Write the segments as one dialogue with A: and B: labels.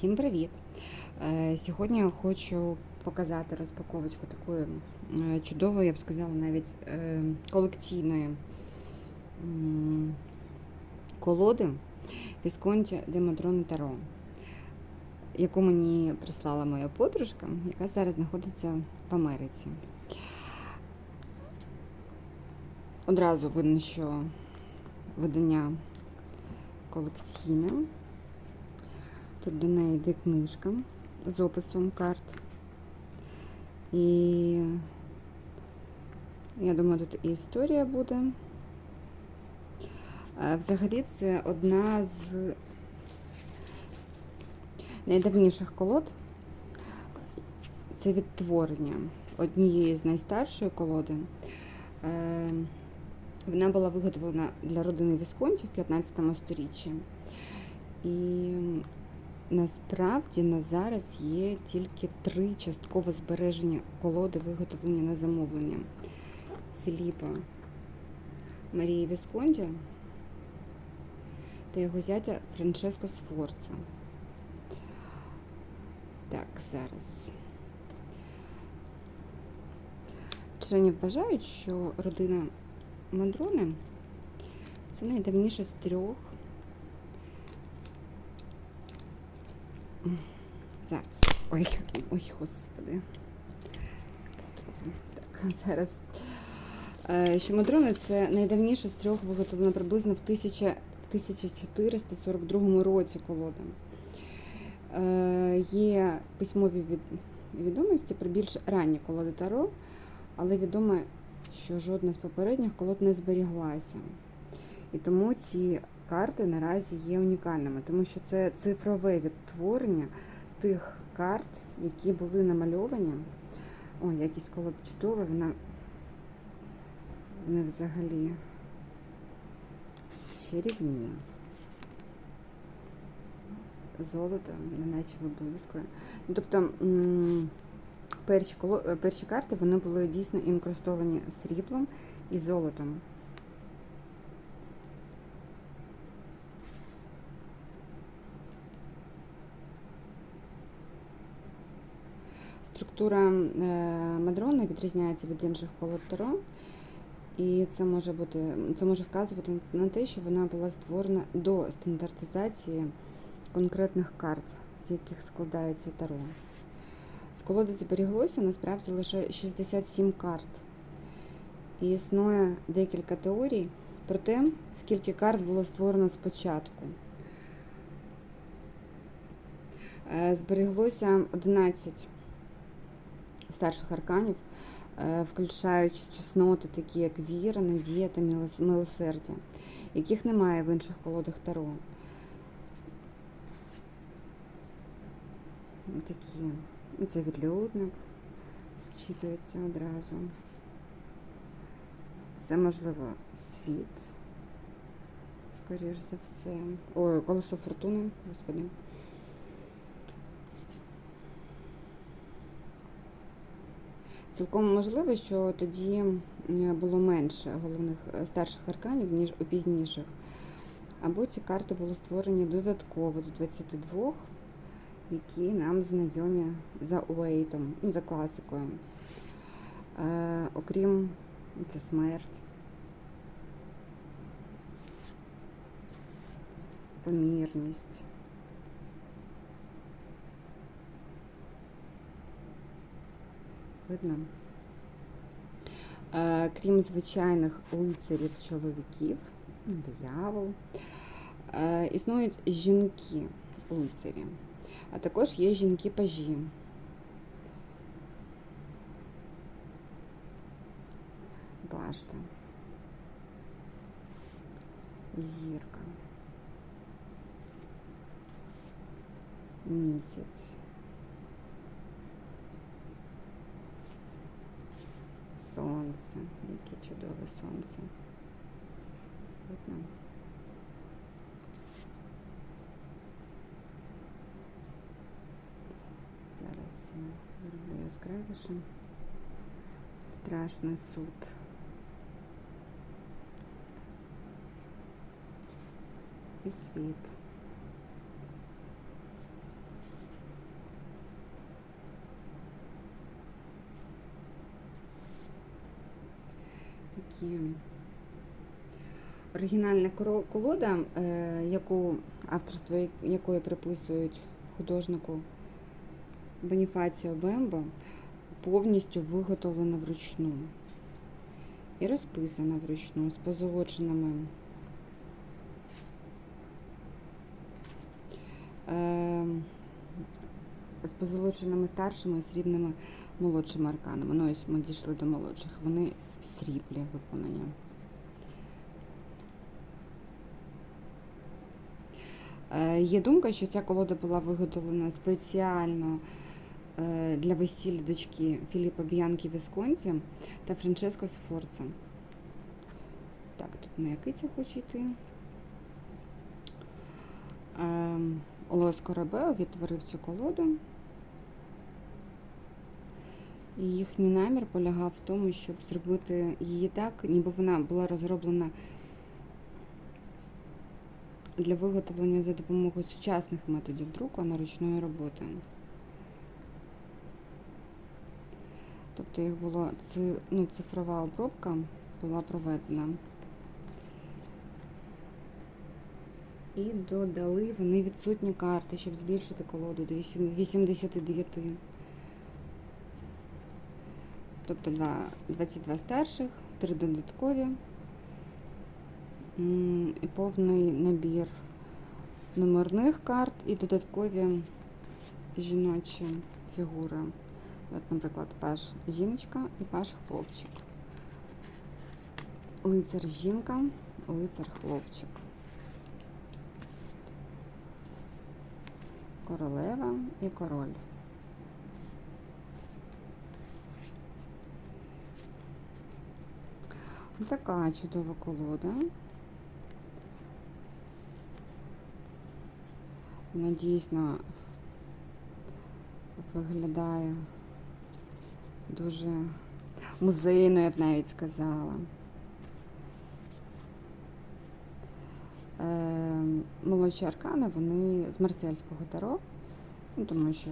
A: Всім привіт! Е, Сьогодні я хочу показати розпаковочку такої е, чудової, я б сказала, навіть е, колекційної колоди Visconti de Таро, яку мені прислала моя подружка, яка зараз знаходиться в Америці. Одразу видно, що видання колекційне. Тут до неї йде книжка з описом карт. І я думаю, тут і історія буде. Взагалі це одна з найдавніших колод. Це відтворення однієї з найстаршої колоди. Е, Вона була виготовлена для родини Вісконті в 15 сторіччі. І Насправді на зараз є тільки три частково збережені колоди, виготовлені на замовлення Філіпа Марії Вісконді та його зятя Франческо Сфорца. Так, зараз. Вчені вважають, що родина Мандрони це найдавніша з трьох Зараз. Ой, ой, господи. Катастрофа. Так, зараз. Е, Що Мадрони це найдавніша з трьох виготовлена приблизно в 1442 році колода. Е, Є письмові відомості про більш ранні колоди Таро, але відомо, що жодна з попередніх колод не зберіглася. І тому ці карти наразі є унікальними, тому що це цифрове відтворення тих карт, які були намальовані. О, якість колода чудова, вона, вона взагалі чарівні. Золото, неначе виблискує. Ну, тобто перші, е, перші карти вони були дійсно інкрустовані сріблом і золотом. Структура е, мадрони відрізняється від інших колод Таро, і це може бути це може вказувати на те, що вона була створена до стандартизації конкретних карт, з яких складається Таро. З колоди зберіглося насправді лише 67 карт. І існує декілька теорій про те, скільки карт було створено спочатку. Е, Зберіглося 11 старших арканів, е, включаючи чесноти, такі як віра, надія та милосердя, яких немає в інших колодах Таро. Такі. Це відлюдник, зчитується одразу. Це, можливо, світ, скоріш за все. Ой, колесо фортуни, господи. Цілком можливо, що тоді було менше головних е, старших арканів, ніж у пізніших. Або ці карти були створені додатково до 22, які нам знайомі за Уейтом, ну, за класикою. Е, окрім це смерть, помірність. Видно? Е, крім звичайних лицарів чоловіків, диявол, е, існують жінки лицарі, а також є жінки пажі. Башта. Зірка. Місяць. Сонце, яке чудове сонце. Видно? Зараз я зроблю яскравіше. Страшний суд. І світ. Такі оригінальна колода, е, яку авторство якої приписують художнику Беніфаціо Бембо, повністю виготовлена вручну і розписана вручну з позолоченими е, з позолоченими старшими і срібними молодшими арканами. Ну, ось ми дійшли до молодших. Вони в сріблі виконані. Е, Є думка, що ця колода була виготовлена спеціально е, для весілля дочки Філіпа Б'янкі Вісконті та Франческо Сфорца. Так, тут моя киця хоче йти. Ем, Лос Корабео відтворив цю колоду. І їхній намір полягав в тому, щоб зробити її так, ніби вона була розроблена для виготовлення за допомогою сучасних методів друку, а не ручної роботи. Тобто їх було ну, цифрова обробка була проведена. І додали вони відсутні карти, щоб збільшити колоду до 89. Тобто два, 22 старших, 3 додаткові. І повний набір номерних карт і додаткові жіночі фігури. От, наприклад, паш жіночка і паш хлопчик. Лицар жінка, лицар хлопчик. Королева і король. Ось Така чудова колода. Вона дійсно виглядає дуже музейно, я б навіть сказала. Е, молодші аркани, вони з марсельського таро, ну, тому що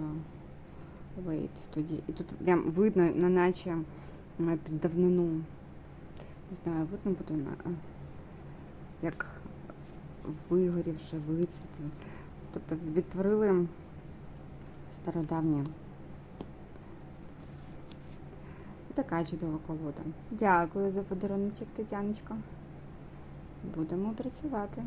A: вейт тоді. І тут прям видно, на наче е, під давнину. Не знаю, видно буде як вигорівши, вицвітли. Тобто відтворили стародавнє. Така чудова колода. Дякую за подарунок, Тетяночка. Будемо працювати.